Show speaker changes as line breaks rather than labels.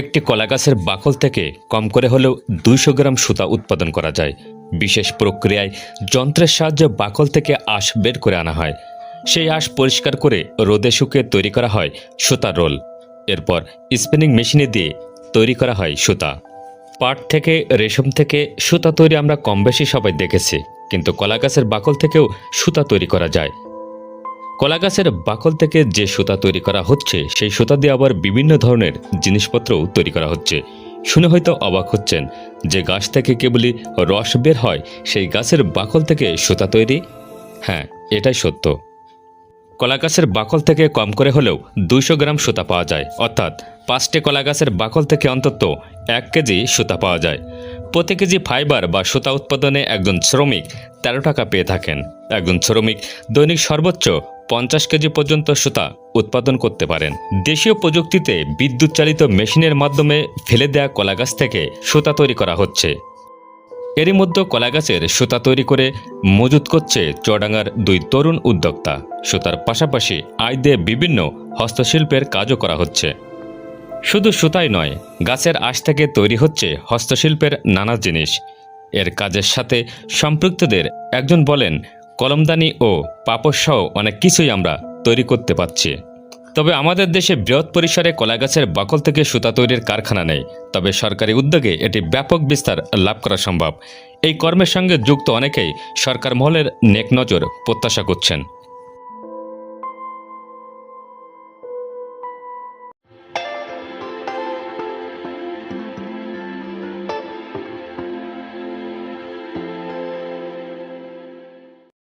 একটি কলা গাছের বাকল থেকে কম করে হলেও দুইশো গ্রাম সুতা উৎপাদন করা যায়। বিশেষ প্রক্রিয়ায় যন্ত্রের সাহায্যে বাকল থেকে আঁশ বের করে আনা হয়। সেই আঁশ পরিষ্কার করে রোদে শুকিয়ে তৈরি করা হয় সুতা রোল। এরপর স্পিনিং মেশিনে দিয়ে তৈরি করা হয় সুতা। পাট থেকে রেশম থেকে সুতা তৈরি আমরা কম বেশি সবাই দেখেছি, কিন্তু কলা গাছের বাকল থেকেও সুতা তৈরি করা যায়। কলা গাছের বাকল থেকে যে সুতা তৈরি করা হচ্ছে, সেই সুতা দিয়ে আবার বিভিন্ন ধরনের জিনিসপত্রও তৈরি করা হচ্ছে। শুনে হয়তো অবাক হচ্ছেন যে গাছ থেকে কেবলই রস বের হয়, সেই গাছের বাকল থেকে সুতা তৈরি? হ্যাঁ এটাই সত্য। কলা গাছের বাকল থেকে কম করে হলেও দুইশো গ্রাম সুতা পাওয়া যায়। অর্থাৎ পাঁচটি কলা গাছের বাকল থেকে অন্তত এক কেজি সুতা পাওয়া যায়। প্রতি কেজি ফাইবার বা সুতা উৎপাদনে একজন শ্রমিক তেরো টাকা পেয়ে থাকেন। একজন শ্রমিক দৈনিক সর্বোচ্চ পঞ্চাশ কেজি পর্যন্ত সুতা উৎপাদন করতে পারেন। দেশীয় প্রযুক্তিতে বিদ্যুৎ চালিত মেশিনের মাধ্যমে ফেলে দেয়া কলা গাছ থেকে সুতা তৈরি করা হচ্ছে। এরই মধ্যে কলা গাছের সুতা তৈরি করে মজুত করছে চডাঙ্গার দুই তরুণ উদ্যোক্তা। সুতার পাশাপাশি আয় দিয়ে বিভিন্ন হস্তশিল্পের কাজও করা হচ্ছে। শুধু সুতাই নয়, গাছের আশ থেকে তৈরি হচ্ছে হস্তশিল্পের নানা জিনিস। এর কাজের সাথে সম্পৃক্তদের একজন বলেন কলমদানি ও পাপড়সহ অনেক কিছুই আমরা তৈরি করতে পারছি। তবে আমাদের দেশে বৃহৎ পরিসরে কলা গাছের বাকল থেকে সুতা তৈরির কারখানা নেই। তবে সরকারি উদ্যোগে এটি ব্যাপক বিস্তার লাভ করা সম্ভব। এই কর্মের সঙ্গে যুক্ত অনেকেই সরকার মহলের নেক নজর প্রত্যাশা করছেন।